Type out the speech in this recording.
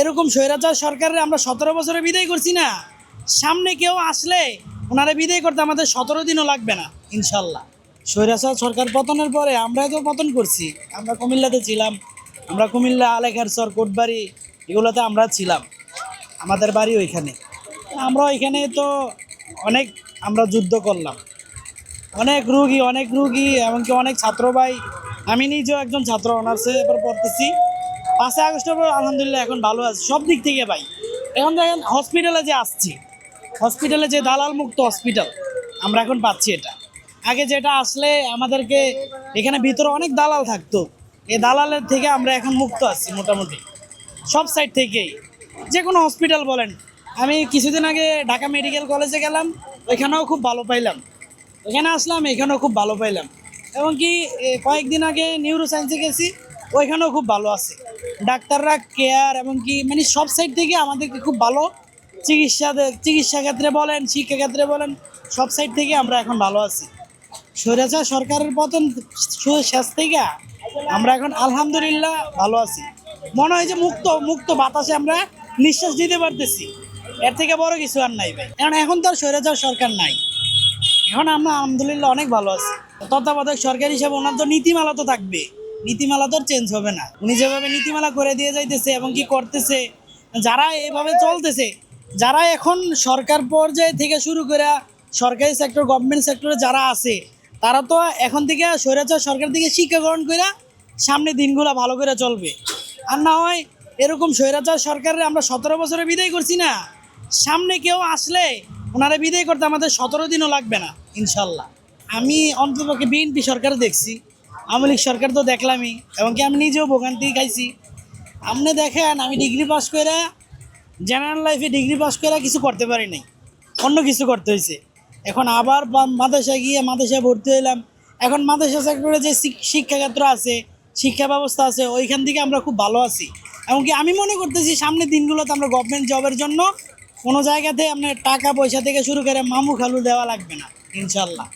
এরকম স্বৈরাচার সরকারের আমরা সতেরো বছরে বিদায় করছি না। সামনে কেউ আসলে ওনারা বিদায় করতে আমাদের সতেরো দিনও লাগবে না, ইনশাল্লাহ। স্বৈরাচার সরকার পতনের পরে আমরা তো পতন করছি। আমরা কুমিল্লাতে ছিলাম, আমরা কুমিল্লা আলেখারসর কোটবাড়ি এগুলোতে আমরা ছিলাম। আমাদের বাড়ি ওইখানে। আমরা ওইখানে তো অনেক আমরা যুদ্ধ করলাম। অনেক রুগী অনেক রুগী, এমনকি অনেক ছাত্র ভাই। আমি নিজেও একজন ছাত্র অনার্সে এবার পড়তেছি। পাঁচই আগস্টের পর আলহামদুলিল্লাহ এখন ভালো আছে। সব দিক থেকে ভাই। এখন দেখেন হসপিটালে যে আসছি হসপিটালে যে দালাল মুক্ত হসপিটাল আমরা এখন পাচ্ছি এটা। আগে যেটা আসলে আমাদেরকে এখানে ভিতরে অনেক দালাল থাকতো। এই দালালের থেকে আমরা এখন মুক্ত আছি মোটামুটি। সব সাইড থেকেই। যে কোনো হসপিটাল বলেন। আমি কিছুদিন আগে ঢাকা মেডিকেল কলেজে গেলাম ওইখানেও খুব ভালো পাইলাম। এখানে আসলাম এখানেও খুব ভালো পাইলাম। এবং কি এ, কয়েকদিন আগে নিউরো সায়েন্সে গেছি। ওইখানেও খুব ভালো আছে। ডাক্তাররা কেয়ার এবং কি মানে সব সাইড থেকে আমাদেরকে খুব ভালো চিকিৎসা চিকিৎসা ক্ষেত্রে বলেন, শিক্ষা ক্ষেত্রে বলেন, সব সাইড থেকে আমরা এখন ভালো আছি। স্বৈরাচার সরকারের পতন শেষ থেকে আমরা এখন আলহামদুলিল্লাহ ভালো আছি। মনে হয় যে মুক্ত মুক্ত বাতাসে আমরা নিঃশ্বাস দিতে পারতেছি। এর থেকে বড় কিছু আর নাই ভাই। কারণ এখন তো আর স্বৈরাচার সরকার নাই। এখন আমরা আলহামদুলিল্লাহ অনেক ভালো আছি। তত্ত্বাবধায়ক সরকার হিসেবে ওনার তো নীতিমালা তো থাকবে নীতিমালা তো চেঞ্জ হবে না। উনি যেভাবে নীতিমালা করে দিয়ে যাইতেছে এবং কি করতেছে, যারা এভাবে চলতেছে, যারা এখন সরকার পর্যায়ে থেকে শুরু করে সরকারি সেক্টর গভর্নমেন্ট সেক্টরে যারা আছে, তারা তো এখন থেকে স্বৈরাচার সরকার থেকে শিক্ষা গ্রহণ করে সামনে দিনগুলো ভালো করে চলবে। আর না হয় এরকম স্বৈরাচার সরকারের আমরা সতেরো বছরে বিদায় করছি না, সামনে কেউ আসলে ওনারা বিদায় করতে আমাদের সতেরো দিনও লাগবে না, ইনশাল্লাহ। আমি অন্ততপক্ষে বিএনপি সরকার দেখছি। আওয়ামী লীগ সরকার তো দেখলামই এমনকি আমি নিজেও ভোগান্তি খাইছি। আপনি দেখেন, আমি ডিগ্রি পাস করে জেনারেল লাইফে ডিগ্রি পাস করে কিছু করতে পারি নাই। অন্য কিছু করতে হয়েছে এখন আবার মাদ্রাসায় গিয়ে মাদ্রাসায় ভর্তি হইলাম। এখন মাদ্রাসা সেক্টরে যে শিক্ষাক্ষেত্র আছে, শিক্ষা ব্যবস্থা আছে, ওইখান থেকে আমরা খুব ভালো আছি। এমনকি আমি মনে করতেছি সামনের দিনগুলোতে আমরা গভর্নমেন্ট জবের জন্য কোনো জায়গাতে আপনার টাকা পয়সা থেকে শুরু করে মামু খালু দেওয়া লাগবে না, ইনশাল্লাহ।